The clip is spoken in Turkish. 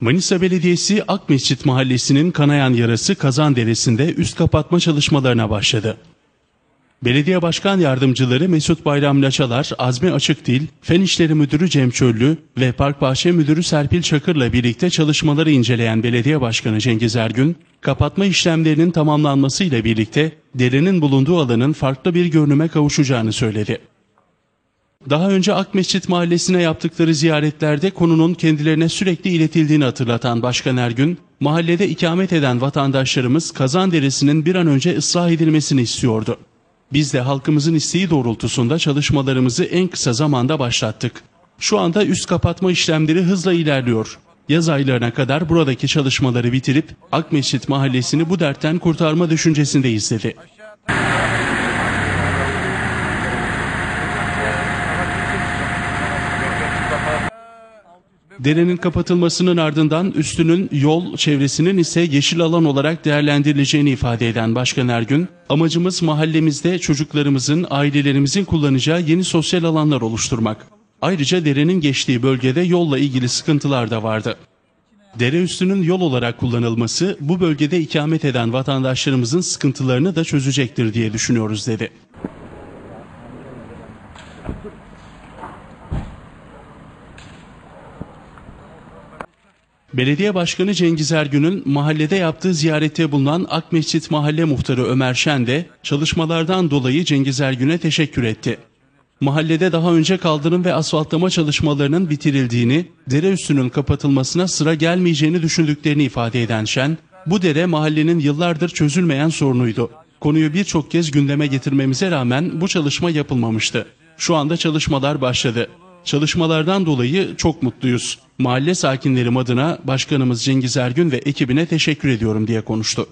Manisa Belediyesi Akmescit Mahallesi'nin kanayan yarası Kazan Deresi'nde üst kapatma çalışmalarına başladı. Belediye Başkan Yardımcıları Mesut Bayram Laçalar, Azmi Açıkdil, Fen İşleri Müdürü Cem Çöllü ve Park Bahçe Müdürü Serpil Çakır'la birlikte çalışmaları inceleyen Belediye Başkanı Cengiz Ergün, kapatma işlemlerinin tamamlanmasıyla birlikte derenin bulunduğu alanın farklı bir görünüme kavuşacağını söyledi. Daha önce Akmescit Mahallesi'ne yaptıkları ziyaretlerde konunun kendilerine sürekli iletildiğini hatırlatan Başkan Ergün, mahallede ikamet eden vatandaşlarımız Kazan Deresi'nin bir an önce ıslah edilmesini istiyordu. Biz de halkımızın isteği doğrultusunda çalışmalarımızı en kısa zamanda başlattık. Şu anda üst kapatma işlemleri hızla ilerliyor. Yaz aylarına kadar buradaki çalışmaları bitirip Akmescit Mahallesi'ni bu dertten kurtarma düşüncesindeyiz dedi. Derenin kapatılmasının ardından üstünün yol çevresinin ise yeşil alan olarak değerlendirileceğini ifade eden Başkan Ergün, amacımız mahallemizde çocuklarımızın, ailelerimizin kullanacağı yeni sosyal alanlar oluşturmak. Ayrıca derenin geçtiği bölgede yolla ilgili sıkıntılar da vardı. Dere üstünün yol olarak kullanılması bu bölgede ikamet eden vatandaşlarımızın sıkıntılarını da çözecektir diye düşünüyoruz dedi. Belediye Başkanı Cengiz Ergün'ün mahallede yaptığı ziyarette bulunan Akmescit Mahalle Muhtarı Ömer Şen de çalışmalardan dolayı Cengiz Ergün'e teşekkür etti. Mahallede daha önce kaldırım ve asfaltlama çalışmalarının bitirildiğini, dere üstünün kapatılmasına sıra gelmeyeceğini düşündüklerini ifade eden Şen, bu dere mahallenin yıllardır çözülmeyen sorunuydu. Konuyu birçok kez gündeme getirmemize rağmen bu çalışma yapılmamıştı. Şu anda çalışmalar başladı. Çalışmalardan dolayı çok mutluyuz. Mahalle sakinlerim adına Başkanımız Cengiz Ergün ve ekibine teşekkür ediyorum diye konuştu.